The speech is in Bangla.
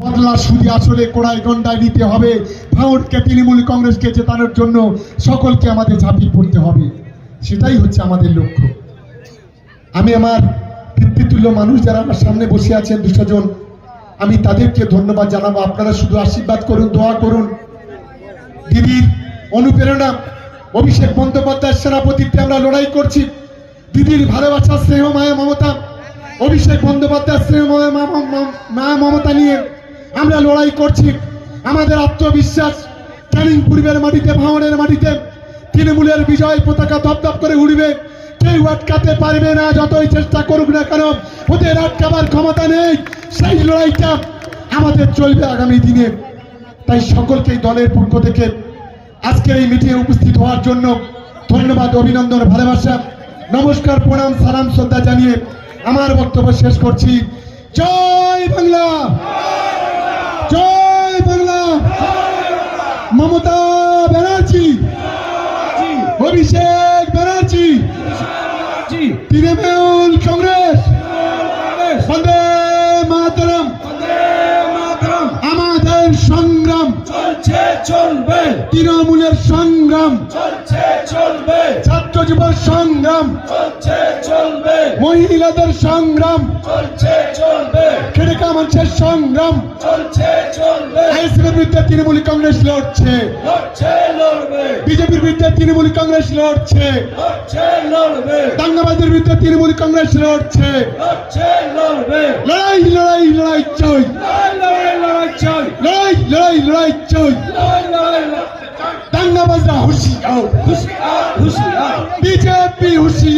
বদলা সুদি আসলে কোড়াই গন্ডায় নিতে হবে। ভাঙড়কে তৃণমূল কংগ্রেসকে জেতানোর জন্য সকলকে আমাদের ঝাঁপিয়ে পড়তে হবে। সেটাই হচ্ছে আমাদের লক্ষ্য। আমি আমার পিতৃতুল্য মানুষ যারা আমার সামনে বসে আছেন দুশো জন, আমি তাদেরকে ধন্যবাদ জানাব। আপনারা শুধু আশীর্বাদ করুন, দোয়া করুন। দিদির অনুপ্রেরণা, অভিষেক বন্দ্যোপাধ্যায়ের সেনাপতিত্বে আমরা লড়াই করছি। দিদির ভালোবাসা স্নেহ মায়া মমতা, অভিষেক বন্দ্যোপাধ্যায়ের স্নেহ মায়া মমতা নিয়ে আমরা লড়াই করছি। আমাদের আত্মবিশ্বাস ক্যানিং পূর্বের মাটিতে ভাঙড়ের মাটিতে। তৃণমূলের বিজয় পতাকা দপদপ করে উড়বে। কেউ আটকাতে পারবে না, যতই চেষ্টা করুক না কেন। ওদের আটকাবার ক্ষমতা নেই। সেই লড়াইটা আমাদের চলবে আগামী দিনে। তাই সকলকে এই দলের পক্ষ থেকে আজকের এই মিটিংয়ে উপস্থিত হওয়ার জন্য ধন্যবাদ, অভিনন্দন, ভালোবাসা, নমস্কার, প্রণাম, সালাম, শ্রদ্ধা জানিয়ে আমার বক্তব্য শেষ করছি। জয় বাংলা জয় বাংলা মমতা ব্যানার্জি। অভিষেক ব্যানার্জি। তৃণমূল কংগ্রেস। বন্দে মাতরম। আমাদের সংগ্রাম। চলছে চলবে। তৃণমূলের সংগ্রাম। চলছে চলবে। যুব সংগ্রাম। চলবে। মহিলাদের সংগ্রাম। চলবে। খেটেকা মানুষের সংগ্রাম। আইএসএফের বিরুদ্ধে তৃণমূল কংগ্রেস লড়ছে। বিজেপির বিরুদ্ধে তৃণমূল কংগ্রেস লড়ছে। দাঙ্গাবাজের বিরুদ্ধে তৃণমূল কংগ্রেস লড়ছে। লড়াই লড়াই লড়াই চই লড়াই লড়াই চল। লড়াই লড়াই লড়াই চই লড়াই দাঙ্গাবাজরা হুশিয়ার। হুশিয়ার। হুশিয়ার। বিজেপি হুশিয়ার।